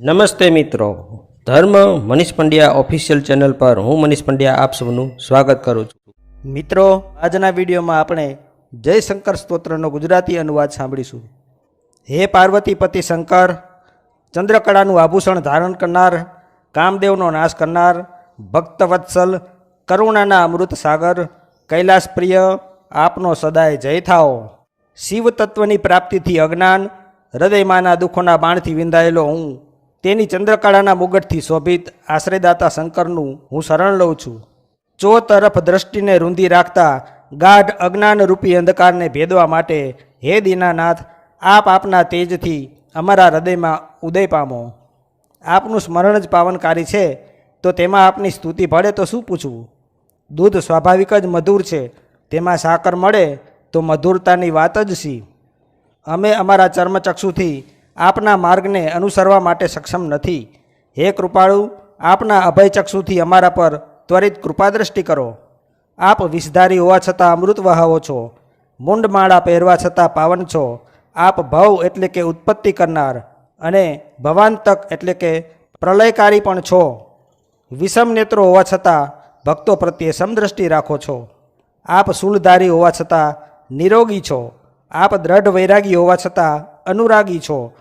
નમસ્તે મિત્રો. ધર્મ મનીષ પંડ્યા ઓફિશિયલ ચેનલ પર હું મનીષ પંડ્યા આપ સૌનું સ્વાગત કરું છું. મિત્રો, આજના વિડીયોમાં આપણે જયશંકર સ્તોત્રનો ગુજરાતી અનુવાદ સાંભળીશું. હે પાર્વતી પતિ શંકર, ચંદ્રકળાનું આભૂષણ ધારણ કરનાર, કામદેવનો નાશ કરનાર, ભક્તવત્સલ, કરુણાના અમૃત સાગર કૈલાસ પ્રિય આપનો સદાય જય થાઓ. શિવ તત્વની પ્રાપ્તિથી અજ્ઞાન, હૃદયમાંના દુઃખોના બાણથી વિંધાયેલો હું તેની ચંદ્રકળાના મુગટથી શોભિત આશ્રયદાતા શંકરનું હું શરણ લઉં છું. ચો તરફ દ્રષ્ટિને રૂંધી રાખતા ગાઢ અજ્ઞાનરૂપી અંધકારને ભેદવા માટે હે દીનાનાથ, આપ આપના તેજથી અમારા હૃદયમાં ઉદય પામો. આપનું સ્મરણ જ પાવનકારી છે, તો તેમાં આપની સ્તુતિ ભળે તો શું પૂછવું? દૂધ સ્વાભાવિક જ મધુર છે, તેમાં સાકર મળે તો મધુરતાની વાત જ સી અમે અમારા ચર્મચક્ષુથી આપના માર્ગને અનુસરવા માટે સક્ષમ નથી. હે કૃપાળુ, આપના અભયચક્ષુથી અમારા પર ત્વરિત કૃપાદ્રષ્ટિ કરો. આપ વિષધારી હોવા છતાં અમૃત વહાવો છો. મુંડમાળા પહેરવા છતાં પાવન છો. આપ ભવ એટલે કે ઉત્પત્તિ કરનાર અને ભવાંતક એટલે કે પ્રલયકારી પણ છો. વિષમ નેત્રો હોવા છતાં ભક્તો પ્રત્યે સમદ્રષ્ટિ રાખો છો. આપ શૂળધારી હોવા છતાં નિરોગી છો. આપ દ્રઢ વૈરાગી હોવા છતાં અનુરાગી છો.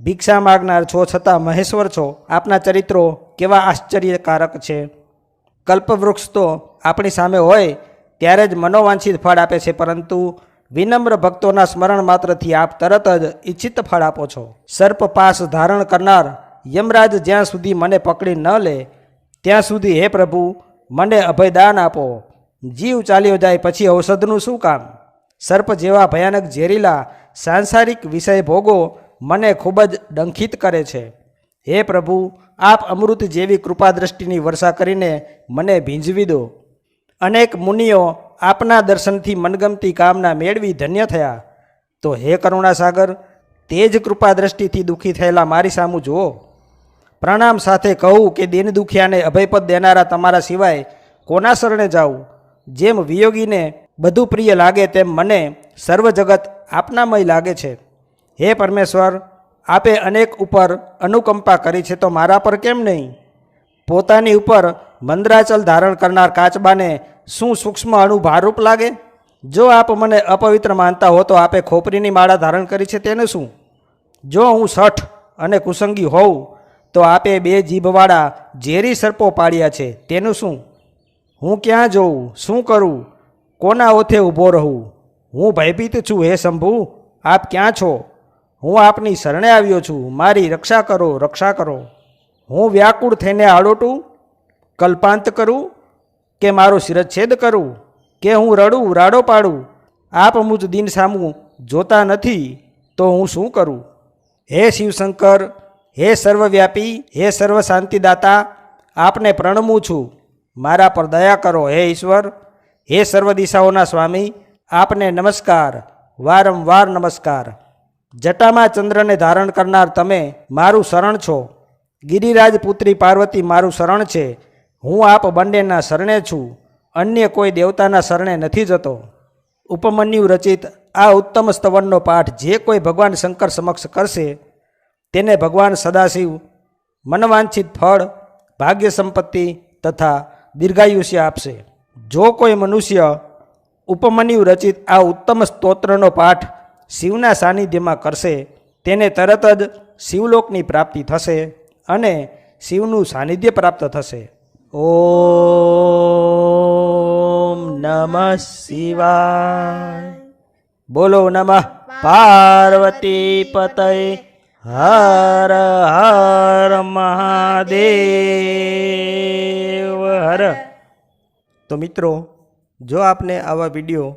ભિક્ષા માગનાર છો છતાં મહેશ્વર છો, આપના ચરિત્રો કેવા આશ્ચર્યકારક છે. કલ્પવૃક્ષ તો આપણી સામે હોય ત્યારે જ મનોવાંછિત ફળ આપે છે, પરંતુ વિનમ્ર ભક્તોના સ્મરણ માત્રથી આપ તરત જ ઈચ્છિત ફળ આપો છો. સર્પ પાસ ધારણ કરનાર યમરાજ જ્યાં સુધી મને પકડી ન લે, ત્યાં સુધી હે પ્રભુ, મને અભયદાન આપો. જીવ ચાલ્યો જાય પછી ઔષધનું શું કામ? સર્પ જેવા ભયાનક ઝેરીલા સાંસારિક વિષય ભોગો મને ખૂબ જ ડંખિત કરે છે. હે પ્રભુ, આપ અમૃત જેવી કૃપા દ્રષ્ટિની વર્ષા કરીને મને ભીંજવી દો. અનેક મુનિઓ આપના દર્શનથી મનગમતી કામના મેળવી ધન્ય થયા. તો હે કરુણાસાગર, તે જ કૃપા દ્રષ્ટિથી દુઃખી થયેલા મારી સામું જુઓ. પ્રણામ સાથે કહું કે દિન દુખિયાને અભયપદ દેનારા તમારા સિવાય કોના શરણે જાઉં? જેમ વિયોગીને બધું પ્રિય લાગે તેમ મને સર્વ જગત આપનામય લાગે છે. હે પરમેશ્વર, આપે અનેક ઉપર અનુકંપા કરી છે તો મારા પર કેમ નહીં? પોતાની ઉપર મંદ્રાચલ ધારણ કરનાર કાચબાને શું સૂક્ષ્મ અણુ ભારરૂપ લાગે? જો આપ મને અપવિત્ર માનતા હો તો આપે ખોપરીની માળા ધારણ કરી છે તેને શું? જો હું સઠ અને કુસંગી હોઉં તો આપે બે જીભવાળા ઝેરી સર્પો પાડ્યા છે, તેનું શું? હું ક્યાં જોઉં? શું કરું? કોના ઓથે ઊભો રહું? હું ભયભીત છું, હે શંભુ, આપ ક્યાં છો? હું આપની શરણે આવ્યો છું. મારી રક્ષા કરો રક્ષા કરો. હું વ્યાકુળ થઈને આડોટું, કલ્પાંત કરું કે મારો શિરચ્છેદ કરું કે હું રડું, રાડો પાડું? આપ મુજ દિન સામું જોતા નથી, તો હું શું કરું? હે શિવશંકર, હે સર્વવ્યાપી, હે સર્વ શાંતિદાતા આપને પ્રણમું છું. મારા પર દયા કરો, હે ઈશ્વર. હે સર્વ દિશાઓના સ્વામી, આપને નમસ્કાર. વારંવાર નમસ્કાર. જટામાં ચંદ્રને ધારણ કરનાર તમે મારું શરણ છો. ગિરિરાજ પુત્રી પાર્વતી મારું શરણ છે. હું આપ બંનેના શરણે છું. અન્ય કોઈ દેવતાના શરણે નથી જતો. ઉપમન્યુ રચિત આ ઉત્તમ સ્તવનનો પાઠ જે કોઈ ભગવાન શંકર સમક્ષ કરશે, તેને ભગવાન સદાશિવ, મનવાંછિત ફળ, ભાગ્ય સંપત્તિ તથા દીર્ઘાયુષ્ય આપશે. જો કોઈ મનુષ્ય ઉપમન્યુ રચિત આ ઉત્તમ સ્તોત્રનો પાઠ શિવના સાનિધ્યમાં કરશે તેને તરત જ શિવલોકની પ્રાપ્તિ થશે અને શિવનું સાનિધ્ય પ્રાપ્ત થશે. ઓમ નમઃ શિવાય. બોલો નમઃ. પાર્વતી પતય. હર હર મહાદેવ. હર. તો મિત્રો જો આપને આવા વીડિયો